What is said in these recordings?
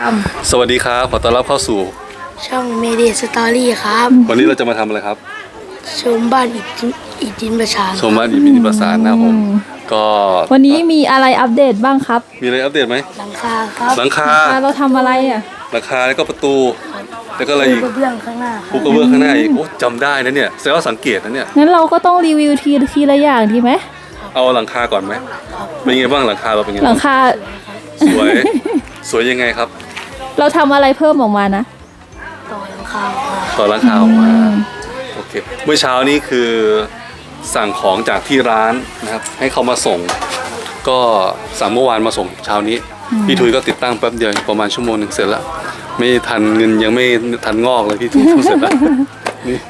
อ้สวัสดีครับ ขอต้อนรับเข้าสู่ ช่องเมเดสตอรี่ครับ วันนี้เราจะมาทำอะไรครับ ชมบ้านอิฐอิฐดินประชาชมบ้านอิฐมินิประสานนะครับผม ก็ำวันนี้มีอะไรอัปเดตบ้างครับมีอะไรอัปเดตไหม หลังคาครับหลังคา อ่าเราทำอะไรอะ หลังคาแล้วก็ประตู แล้วก็อะไรอีกกระเบื้องข้างหน้าครัปูบกระเบื้องข้างหน้าอีกโอ้จำได้นะเนี่ยแสดงว่าสังเกตนะเนี่ย งั้นเราก็ต้องรีวิวทีทีละอย่างดีไหม เอาหลังคาก่อนไหม เป็นไงบ้างหลังคาเราเป็นไงหลับ้างงคา สวย สวยยังไงครับ เราทำอะไรเพิ่มออกมานะ ต่อหลังคาออกมาต่อหลังคาออกมาโอเคเมื่อเช้านี้คือสั่งของจากที่ร้านนะครับ ให้เขามาส่ง ก็สั่งเมื่อวานมาส่งเช้านี้พี่ทุยก็ติดตั้งแป๊บเดียวประมาณชั่วโมงหนึ่งเสร็จแล้วไม่ทันเงินยังไม่ทันงอกเลยพี่ทุยทำเสร็จแล้ว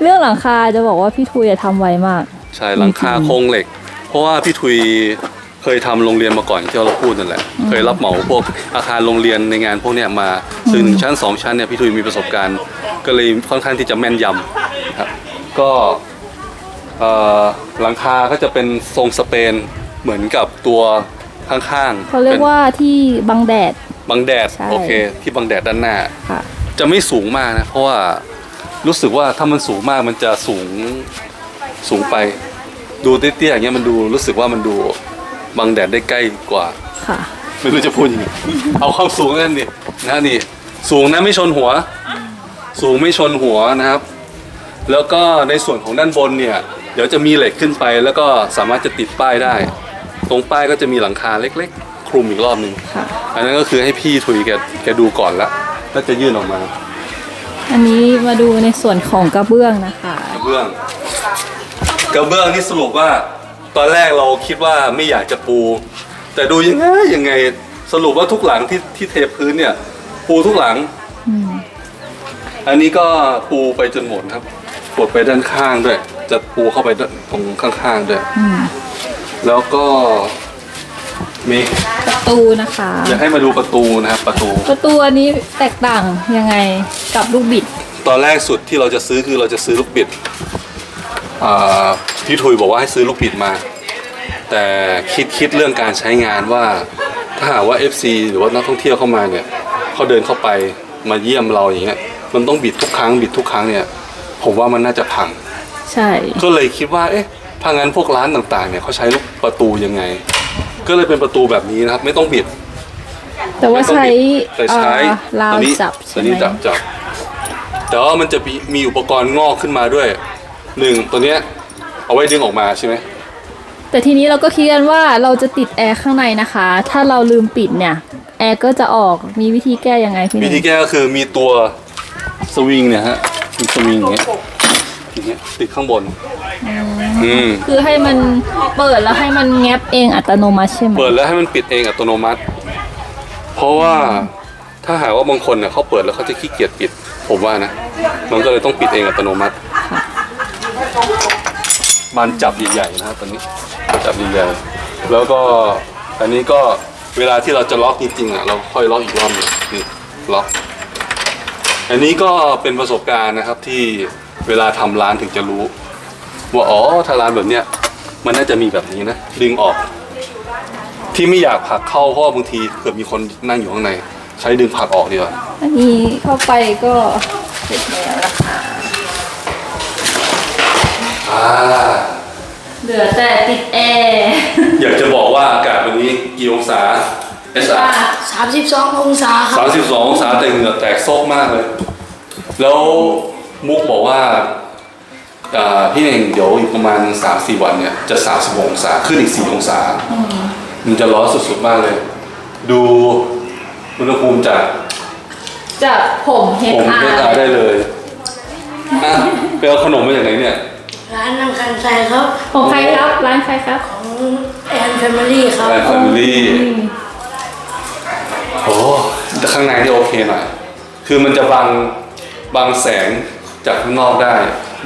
เรื่องหลังคาจะบอกว่าพี่ทุยอะทำไวมาก ใช่หลังคาโครงเหล็ก เพราะว่าพี่ทุย เคยทำโรงเรียนมาก่อนที่เราพูดนั่นแหละ เคยรับเหมาพวกอาคารโรงเรียนในงานพวกเนี้ยมาซึ่งหนึ่งชั้นสองชั้นเนี่ยพี่ทุยมีประสบการณ์ ก็เลยค่อนข้างที่จะแม่นยำนะครับก็เอ่อหลังคาก็จะเป็นทรงสเปนเหมือนกับตัวข้างๆเขาเรียกว่าที่บังแดดบังแดดใช่โอเค ที่บังแดดด้านหน้าค่ะจะไม่สูงมากนะเพราะว่ารู้สึกว่าถ้ามันสูงมากมันจะสูงสูงไป ดูเตี้ยๆอย่างเงี้ยมันดูรู้สึกว่ามันดู บังแดดได้ใกล้กว่า ค่ะ ไม่รู้จะพูดยังไงเอาความสูงนั่นดินะนี่ สูงนะไม่ชนหัว สูงไม่ชนหัวนะครับ แล้วก็ในส่วนของด้านบนเนี่ย เดี๋ยวจะมีเหล็กขึ้นไป แล้วก็สามารถจะติดป้ายได้ ตรงป้ายก็จะมีหลังคาเล็ก ๆ คลุมอีกรอบหนึ่งค่ะ อันนั้นก็คือให้พี่ทุยแกแกดูก่อนละแล้วจะยื่นออกมาอันนี้มาดูในส่วนของกระเบื้องนะคะ กระเบื้อง กระเบื้องนี่สรุปว่า ตอนแรกเราคิดว่าไม่อยากจะปู แต่ดูยังไงยังไงสรุปว่าทุกหลังที่ที่เทพื้นเนี่ย ปูทุกหลังอืมอันนี้ก็ปูไปจนหมดครับปวดไปด้านข้างด้วย จะปูเข้าไปด้านตรงข้างๆด้วยอืมแล้วก็มีประตูนะคะ อยากให้มาดูประตูนะครับประตู ประตูอันนี้แตกต่างยังไงกับลูกบิด ตอนแรกสุดที่เราจะซื้อคือเราจะซื้อลูกบิดอ่า พี่ทุยบอกว่าให้ซื้อลูกบิดมา แต่คิดคิดเรื่องการใช้งานว่า ถ้าหากว่า FC หรือว่านักท่องเที่ยวเข้ามาเนี่ยเขาเดินเข้าไปมาเยี่ยมเราอย่างเงี้ยมันต้องบิดทุกครั้งบิดทุกครั้งเนี่ยผมว่ามันน่าจะพัง ใช่ ก็เลยคิดว่าเอ๊ะถ้างั้นพวกร้านต่างๆเนี่ยเขาใช้ลูกประตูยังไง ก็เลยเป็นประตูแบบนี้นะครับ ไม่ต้องบิดแต่ว่าไม่ต้องใช้บิดแต่ใช้เอ่อราวตัวนี้จับตัใช่วไหมนี้จับจับแต่ว่ามันจะมีมีอุปกรณ์งอกขึ้นมาด้วยหนึ่งตัวเนี้ย เอาไว้ดึงออกมาใช่ไหมแต่ทีนี้เราก็คิดกันว่าเราจะติดแอร์ข้างในนะคะ ถ้าเราลืมปิดเนี่ย แอร์ก็จะออกมีวิธีแก้ยังไงพี่หวินึ่งธีแก้ก็คือมีตัวสวิงเนี่ยฮะมีสวิงอย่างเงี้ยอย่างเงี้ยติดข้างบน อืม คือให้มันเปิดแล้วให้มันแงบเองอัตโนมัติใช่ไหมเปิดแล้วให้มันปิดเองอัตโนมัติ เพราะว่าถ้าหากว่าบางคนเนี่ยเขาเปิดแล้วเขาจะขี้เกียจปิด ผมว่านะ มันก็เลยต้องปิดเองอัตโนมัติ บานจับใหญ่ๆนะครับตอนนี้จับใหญ่ๆแล้วก็อันนี้ก็เวลาที่เราจะล็อกจริงๆอะเราค่อยล็อกอีกรอบหนึงนี่ล็อกอันนี้ก็เป็นประสบการณ์นะครับที่เวลาทำร้านถึงจะรู้ ว่าอ๋อถ้าร้านแบบเนี้ยมันน่าจะมีแบบนี้นะดึงออก ที่ไม่อยากผลักเข้าเพราะว่าบางทีเกิดมีคนนั่งอยู่ข้างใน ใช้ดึงผลักออกดีกว่าอันนี้เข้าไปก็เสร็จแล้วละค่ะอ่า เหลือแต่ติดแอร์อยากจะบอกว่าอากาศวันนี้กี่องศาเอสอา32องศาครัสาบมสิบสององศาแต่เหงื่อแตกโซกมากเลย แล้วมุกบอกว่าอ่าพี่เองเดี๋ยวอีกประมาณ3าสี่วันเนี่ยจะสามสิบองศาขึ้นอีกสี่องศามันจะร้อนสุดๆมากเลย ดูอุณหภูมิจากจากผมเฮดผมอาเทสอาได้เลยอะไปเอาขนมมาจากไหนเนี่ย ร้านน้ำคันไซครับของใครครับร้านใครครับของแอนแฟมิลี่ครับไลฟ์แฟมิลี่โอ้แต่ข้างในนี่โอเคหน่อย คือมันจะบังบังแสงจากข้างนอกได้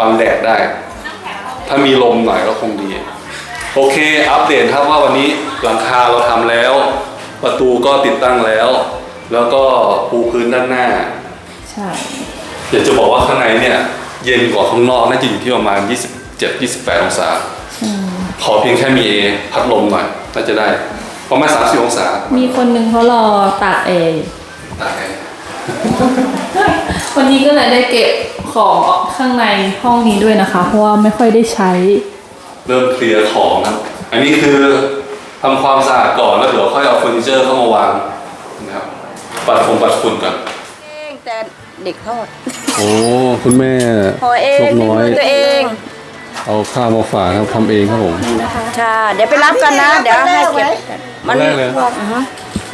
บังแดดได้ ถ้ามีลมหน่อยก็คงดี โอเค อัปเดตครับว่าวันนี้หลังคาเราทำแล้ว ประตูก็ติดตั้งแล้ว แล้วก็ปูพื้นด้านหน้า ใช่ อยากจะบอกว่าข้างในเนี่ย เย็นกว่าข้างนอกน่าจะอยู่ที่ประมาณ 27 28 องศา ขอเพียงแค่มีพัดลมหน่อยน่าจะได้ ประมาณ 30 องศา มีคนหนึ่งเขารอตากแอร์ตากแอร์วันนี้ก็เลยได้เก็บของข้างในห้องนี้ด้วยนะคะ เพราะว่าไม่ค่อยได้ใช้ เริ่มเคลียร์ของนะครับ อันนี้คือทำความสะอาดก่อนแล้วเดี๋ยวค่อยเอาเฟอร์นิเจอร์เข้ามาวางนะครับ ปัดฝุ่นปัดฝุ่นกันเองแต่ เด็กทอด โอ้คุณแม่พอเองด้วยมือตัวเอง เอาข้าวมาฝากครับทำเองครับผมใช่ เดี๋ยวไปรับกันนะ เดี๋ยวให้เก็บมันแรกเลยอือฮึ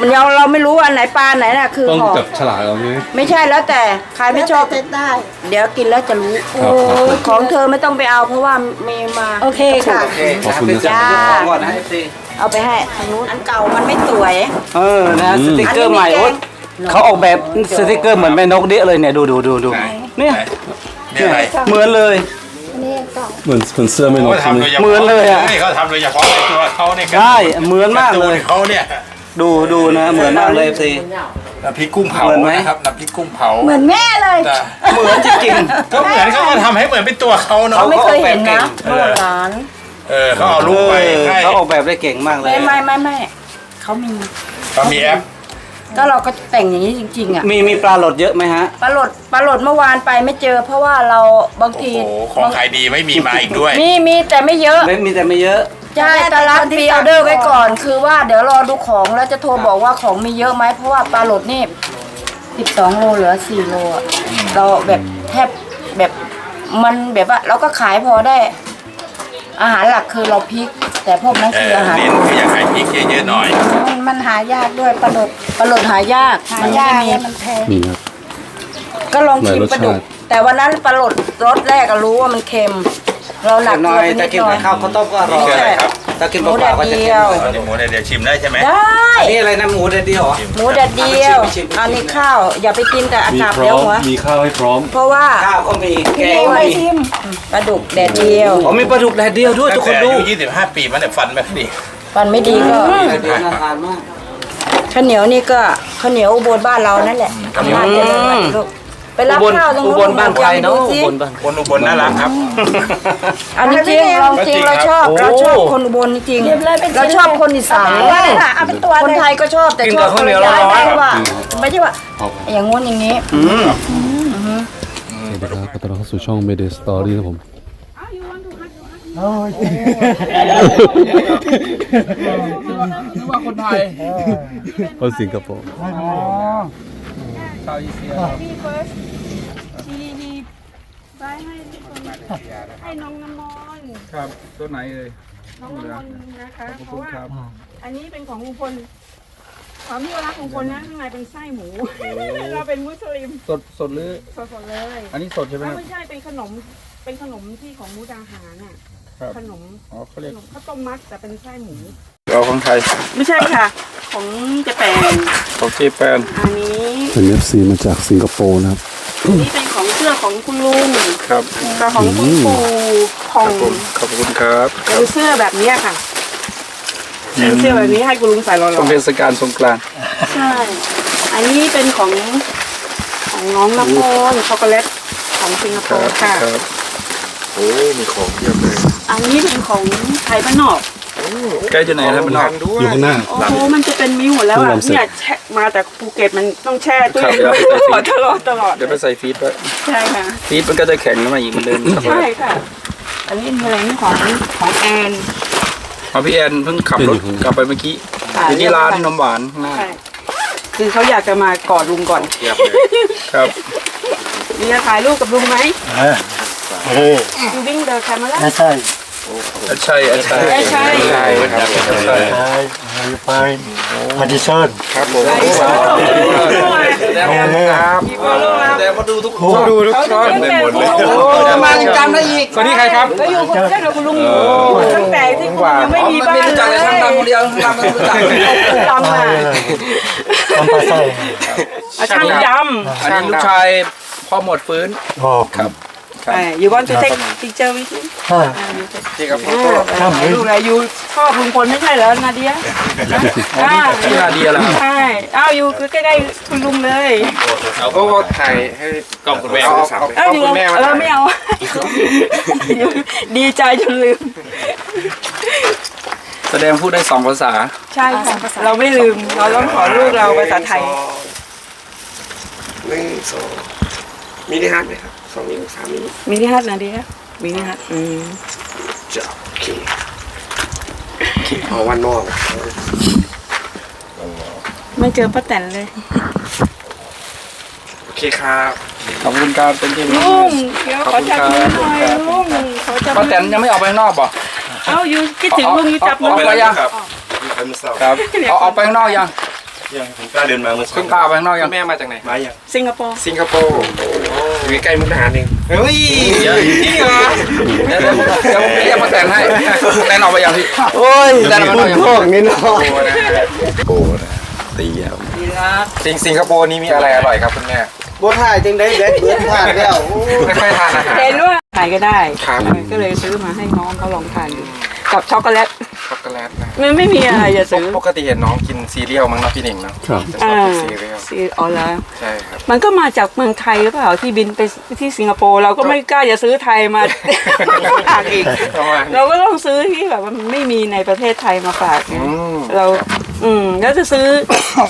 มันเราเราไม่รู้ว่าอันไหนปลาอันไหนน่ะคือต้องของจับฉลากเอาใช่ไหมไม่ใช่แล้วแต่ใครไม่ชอบได้ เดี๋ยวกินแล้วจะรู้ ครับครับของเธอไม่ต้องไปเอาเพราะว่ามีมาโอเคค่ะขอบคุณนะ จ้า ก่อนนะเอฟซีเอาไปให้ทางนู้นอันเก่ามันไม่สวย เออนะสติกเกอร์ใหม่อันนี้มีโอ๊ยแกง เขาออกแบบสติกเกอร์เหมือนแม่นกเดี้ยเลยเนี่ยดูดูดูดูเนี่ยเนี่ยเหมือนเลยเหมือนเหมือนเสื้อไม่นกเขาใช่ไหมทำโดยเฉพาะเหมือนเลยอะนี่เขาทำโดยเฉพาะในตัวเขาเนี่ยใช่เหมือนมากเลยเขาเนี่ยดูดูนะเหมือนมากเลยเอฟซีน้ำพริกกุ้งเผาเหมือนไหมนะครับน้ำพริกกุ้งเผาเหมือนแม่เลยแต่เหมือนจริงก็เหมือนเขาก็ทำให้เหมือนเป็นตัวเขาเนาะเขาไม่เคยเห็นนะเอเมื่ออร้านเออเขาเอาๆรูปไปเออให้เขาออกแบบได้เก่งมากเลยไม่ไม่ไม่ไม่เขามีเขามีแอป ก็เราก็แต่งอย่างนี้จริงๆอะมีมีปลาหลดเยอะไหมฮะ ปลาโหลดปลาโหลดเมื่อวานไปไม่เจอ เพราะว่าเราบางโอ้ทีโหของขายดีไม่มีมาอีกด้วย มีมีแต่ไม่เยอะ ไม่มีแต่ไม่เยอะ ใช่แต่รับพรีออเดอร์ไว้ก่อน คือว่าเดี๋ยวรอดูของแล้วจะโทรบอกว่าของมีเยอะไหมเพราะว่าปลาโหลดนี่ 12 โลเหลือ 4 โลอะเราแบบแทบแบบมันแบบว่าเราก็ขายพอได้ อาหารหลักคือเราพริก แต่พวกนั้นเอคือออาหารเน้นคืออยากขายพริกเยอะๆหน่อย มันมันหายากด้วยปลาโหลดปลาโหลดหายากหายากมันแพงนี่ครับก็ลองชิมหลายรสปลาดุกชาติ แต่วันนั้นปลาโหลดรสแรกก็รู้ว่ามันเค็ม เราหนัแต่กน้ตัอวยไปแต่นิดกินหน่อยกับข้าวข้าวต้มก็อร่อยนี่คืออะไรครับถ้ากินหเปมูแดล่าดๆก็จะเดีเค็ยวมเอาเดี๋ยวหมูเนี่ยเดี๋ยวชิมได้ใช่ไหมได้ อันนี้อะไรนะหมูแดดเดียวเหรอหมูแดดเดียวไปชิมไปชิมอันนี้ข้าว อย่าไปกินแต่อามีกาศพร้เดี๋ยอวมหัวมีข้าวให้พร้อม เพราะว่าข้าวก็มีแกงก็ไม่มีชิมปลาดุกแดดเดียวอ๋อมีปลาดุกแดดเดียวด้วยทุกคนแต่ดูอายุ25ปีมันเนี่ยฟันแบบนี้ฟันไม่ดีก็แดดเดียวน่าทานมากข้าวเหนียวนี่ก็ข้าวเหนียวอุบลบ้านเรานั่นแหละทำงานเจริญวันลูก ไปรับอุบลข้าวตรงอุนู้นบลบ้านใครเนาะดูอุสิบลบ้าน คนอุบลน่ารักครับ อันนี้จริงเราจริงเราชอบโอ้เราชอบคนอุบลจริงเราชอบคนอีสานเอาเป็นตัวคนไทยก็ชอบแต่กินชอกับบข้าวเหนียวย้ายร้อนๆได้ว่าไม่ใช่ว่าครับอย่างงู้นอย่างนี้อืมสวัสดีครับขอต้อนรับเข้าสู่ช่อง Mayday Story ครับผมนึกว่าคนไทยคนสิงคโปร์ ให้น้องน้ำมนต์ครับตัวไหนเอ่ยน้องน้ำมนต์นะคะเพราะว่าอันนี้เป็นของลุงพลความที่รักลุงพลนะข้างในเป็นไส้หมู เราเป็นมุสลิมสดสดหรือสดๆเลยอันนี้สดใช่ไหมครับ ไม่ใช่เป็นขนมเป็นขนมที่ของมุกดาหารน่ะครับ ขนมอ๋อเขาขเรียกนมข้าวต้มมัดแต่เป็นไส้หมู เอาของไทยไม่ใช่ค่ะ ของเจแปนของเจแปนอันนี้เป็น FC มาจากสิงคโปร์นะครับ อันนี้เป็นของเสื้อของคุณลุงครับกับของคุณปู่ของผมขอบคุณครับเป็นเสื้อแบบเนี้ยค่ะเป็นเสื้อแบบนี้ให้คุณลุงใส่รอช่วงๆเทศกาลสงกรานต์ใช่ อันนี้เป็นของของน้องน้ำมนต์ช็อกโกแลตของสิงคโปครับร์ค่ะ ครับ โอ้มีของเยอะเลยอันนี้เป็นของไทยบ้านนอก ใกล้จะไหนแล้วมันนอก อยู่ข้างหน้า โอ้โหมันจะเป็นมิ้วหมดแล้วเพิ่งอะทำเสร็จเนี่ยแช่มาแต่ภูเก็ตมันต้องแช่ตู้ครับเย็นไว้เดี๋ยวไปตลอดตลอดตลอดเดี๋ยวไปใส่ฟีดไว้ใช่ค่ะ ฟีดมันก็จะแข็งขึ้นมาอีกเหมือนเดิมใช่ค่ะ อันนี้มีอะไรนี่ของของแอนพอพี่แอนเพิ่งขับรถกลับไปเมื่อกี้อยู่ที่ร้านนมหวานข้างหน้าใช่คือเขาอยากจะมากอดลุงก่อนครับมีจะถ่ายรูปกับลุงไหมยูวิ่งเดอะแคมเมรา อาชัยอาชัยใช่ใช่ใช่ครับอาชัย Madison ครับผมครับแต่มาดูทุกคนดูทุกช่องได้หมดเลยโอ้จะมายังจำได้อีกคนนี้ใครครับก็อยู่กับเจ้ากับคุณลุงอยู่ตั้งแต่ที่คุณยังไม่มีมันบ้าไม่นรู้จักเลยช่างดำคนเดียวช่างดำไม่รู้จักจำอะ Pampasay อะช่างจอันนี้ลูกชายพ่อหมดฟื้น Oh, come. ำอ่าอยู่บ้านจะเทคพิเจอร์วิธี Ah, นี่ครับดูแลอยู่ชอบลุงพลไม่ใช่เหรอนาเดียอ่าที่นาเดียล่ะใช่อ้าวอยู่คือใกล้ๆคุณลุงเลยเอาก็ถ่ายให้กล้องคุณแม่เอาเอ้าอยู่เออไม่เอาดีใจจนลืม แสดงพูดได้สองภาษา ใช่ค่ะเราไม่ลืม เราต้องขอลูกเราภาษาไทยหนึ่งสองมินิฮาร์ดไหมครับ สองนิ้วสามนิ้วมินิฮัทนะเดียมินิฮัทอืมจะโอเคเอาวันนอกไม่เจอป้าแตนเลยโอเคครับขอบคุณครับเป็นที่ลุงเดี๋ยวขอจับมือหน่อยลุงขอจับป้ามือแตนยังไม่ออกไปข้างนอกป่ะเอ้าอยู่คิดถึงลุงอยู่จับมือออกไปยังครับไปมือเสาครับเอาออกไปข้างนอกยังยังผมกล้าเดินมามือคุณป้าออกไปข้างนอกยังแม่มาจากไหนมายังสิงคโปร์สิงคโปร์ อยู่ใกล้มุกดาหารเองเฮ้ยเดี๋ยวจริงเหรอเดี๋ยวเดี๋ยวเดี๋ยวผมเรียกป้าแตนให้แตนออกไปยังพี่โอ้ยแตนออกไปยังพวกนี้เนาะโอ้นะตีอะดีรักสิงสิงคโปร์นี่มีอะไรอร่อยครับคุณแม่บ่ถ่ายจังได้แบดเบิดผ่านแล้วไม่ค่อยทานอาหารเห็นว่าขายก็ได้ครับก็เลยซื้อมาให้น้องเขาลองทานดู กับช็อกโกแลตช็อกโกแลตนะมันไม่มีอะไรจะซื้อปกติเห็นน้องกินซีเรียลมั้งเนาะพี่หนิงเนาะครับจะชอบอ่ากินซีเรียลซีอ๋อแล้วใช่ครับมันก็มาจากเมืองไทยหรือเปล่าที่บินไปที่สิงคโปร์เราก็ไม่กล้าจะซื้อไทยมาฝากอีกประมาณนี้เราก็ต้องซื้อที่แบบว่ามันไม่มีในประเทศไทยมาฝากไงอืมเรา อืมแล้วจะซื้อ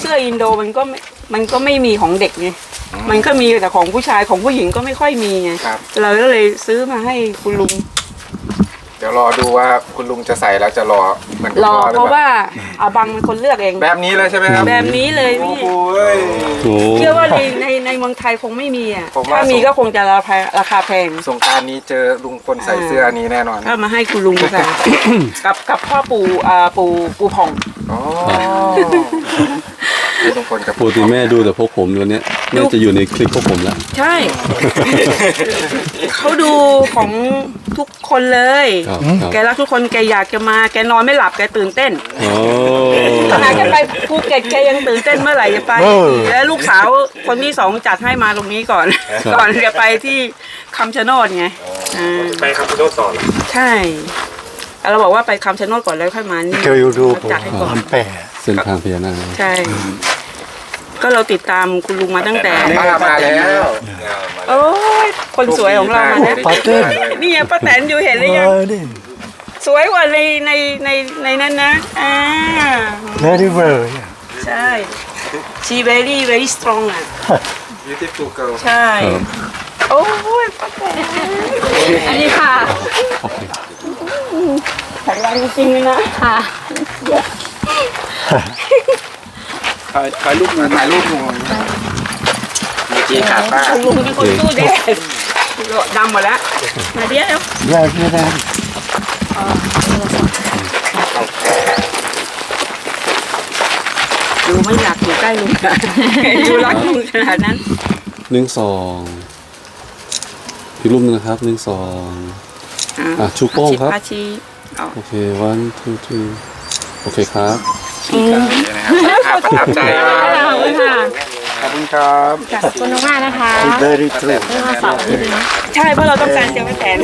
เสื้ออินโดมันก็ไม่มันก็ไม่มีของเด็กไงมันก็มีแต่ของผู้ชายของผู้หญิงก็ไม่ค่อยมีไงครับเราก็เลยซื้อมาให้คุณลุง เดี๋ยวรอดูว่าคุณลุงจะใส่แล้วจะรอเหมือนคุณรอพ่อหรือเพราะเปล่าว่าอาบังเป็นคนเลือกเอง แบบนี้เลยใช่ไหมครับแบบนี้เลยพี่โอ้ย โอ้ เชื่อว่าในในในเมืองไทยคงไม่มีอะผมว่า ถ้ามีก็คงจะราคาราคาแพงสงกรารนี้เจอลุงพลใส่เสื้ออันนี้แน่นอนก็มาให้คุณลุงใส่ กับกับพ่อปู่อ่าปู่ปู่ผ่อง อ๋อคือลุงพลกับปกติแม่ดูแต่พวกผมวันเนี้ยแม่จะอยู่ในคลิปพวกผมแล้ว ใช่ เขาดูของ ทุกคนเลย ครับครับแกรักทุกคนแกอยากจะมาแกนอนไม่หลับแกตื่นเต้นโอ้ขนาดแกไปภูเก็ตแกยังตื่นเต้นเมื่อไหร่จะไป แล้วลูกสาวคนที่สองจัดให้มาตรงนี้ก่อน ก่อนจะไปที่คำชะโนดไงอ่าไปครับคุณโดต่อเลยใช่เราบอกว่าไปคำชะโนดก่อนแล้วค่อยมานี่เคยดูผมจัดให้ก่อนมันแปะเส้นทางพญานาคใช่ ก็เราติดตามคุณลุงมาตั้งแต่ ป้ามาแล้วโอ้ยคนสวยของเรามาแล้วปาเต้น นี่ไงป้าแตนอยู่เห็นหรือยังเออนี่สวยกว่าในในในในนั้นนะ อ่า very well ใช่ she very very strong อะ beautiful girl ใช่ โอ้ยป้าแตนอันนี้ค่ะ แข็งแรงจริงๆเลยนะ ค่ะ ถ่ายถ่ายรูปหน่อยถ่ายรูปหน่อยเมื่อกี้ขาดป้าคุณลุงเป็นคนสู้แดดดำหมดแล้วมาเดี๋ยวแยกไม่ได้ดูไม่อยากอยู่ใกล้ลุงอะดูรักลุงขนาดนั้นหนึ่งสองพี่รูปหนึงนะครับหนึ่งสองอะชูโป้งครับอาชีเอาโอเค one two three โอเคครับนะครับประทับใจมากขอบคุณค่ะขอบคุณครับขอบคุณมากๆนะคะ very true เรื่องมาเสาร์อาทิตย์นี้ใช่เพราะเราต้องการเจอป้าแตน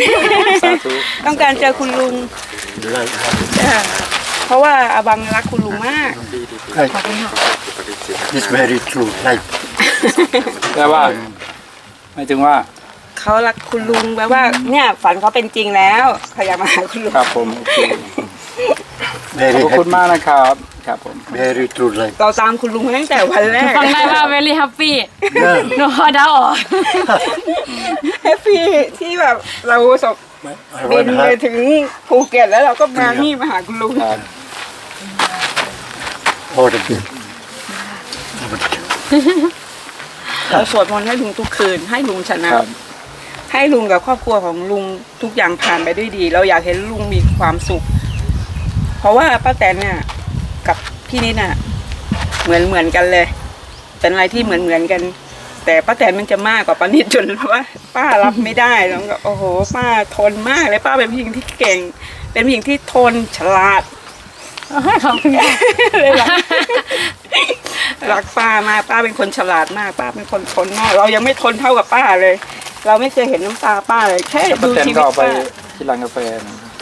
ต้องการเจอคุณลุงจ้ะเพราะว่าอาบังรักคุณลุงมาก it's very true like แต่ว่าหมายถึงว่าเขารักคุณลุงแปลว่าเนี่ยฝันเขาเป็นจริงแล้วเขาอยากมาหาคุณลุงครับผมโอเค very ขอบคุณ happy มากนะครับครับผม very true like เราตามคุณลุงมาตั้งแต่วันแรก ฟังได้ว่า very happy หนูพอเดาออกแฮปปี้ที่แบบเราสบ I บิน want ไป to ถึงภูเก็ตแล้วเราก็มานี่มาหาคุณลุงครับ all the good เราสวดมนต์ให้ลุงทุกคืน ให้ลุงชนะ ครับ ให้ลุงกับครอบครัวของลุงทุกอย่างผ่านไปด้วยดี เราอยากเห็นลุงมีความสุข เพราะว่าป้าแตนเนี่ยกับพี่นิดน่ะ เหมือนเหมือนกันเลย เป็นอะไรที่เหมือนเหมือนกัน แต่ป้าแตนมันจะมากกว่าป้านิดจนว่า ป้ารับไม่ได้แล้วก็โอ้โหป้าทนมากเลยป้าเป็นผู้หญิงที่เก่ง เป็นผู้หญิงที่ทนฉลาดขอบคุณค่ะเลยรักรักป้ามากป้าเป็นคนฉลาดมากป้าเป็นคนทนมาก เรายังไม่ทนเท่ากับป้าเลย เราไม่เคยเห็นน้ำตาป้าเลยแค่ดูชีวิตป้าที่ร้านกาแฟ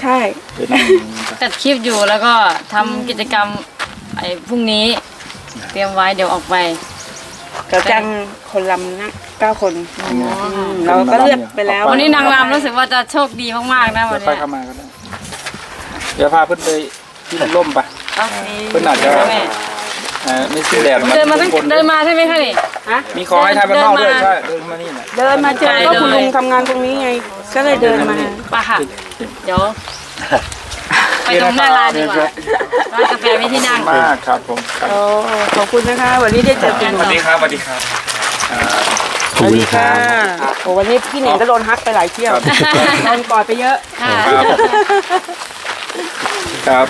ใช่ ไปนั่งจัดคลิปอยู่แล้วก็ทำกิจกรรมไอ้พรุ่งนี้ เตรียมไว้เดี๋ยวออกไป เราจ้างคนลำนะเก้าคนอืมเราก็เลือกไปแล้ววันนี้นางรำรู้สึกว่าจะโชคดีมากๆนะวัเดี๋ยนวค่อเนี้ยเข้ามาก็ได้ เดี๋ยวพาเพื่อนไปที่ร่มไป โอเคเพื่อนอาจจะ แม่ อ่าไม่ซื้อแดดเดินมาตั้งเดินมาใช่ไหมคะนี่มีของให้ทานบ้านนอกด้วยเดินมาใช่เดินมานี่แหละเดินมาเจอก็คุณลุงทำงานตรงนี้ไง ก็เลยเดินมา ไปค่ะ เดี๋ยว ไปตรงหน้าร้านดีกว่าร้านกาแฟไม่ที่นั่ง มากครับผมครับโอ้ขอบคุณนะคะ วันนี้ได้เจอคุณสวัสดีครับสวัสดีครับ สวัสดีค่ะโอ้วันนี้พี่เหน่งก็โดนฮักไปหลายเที่ยวโดนกอดไปเยอะ ค่ะ ครับครับ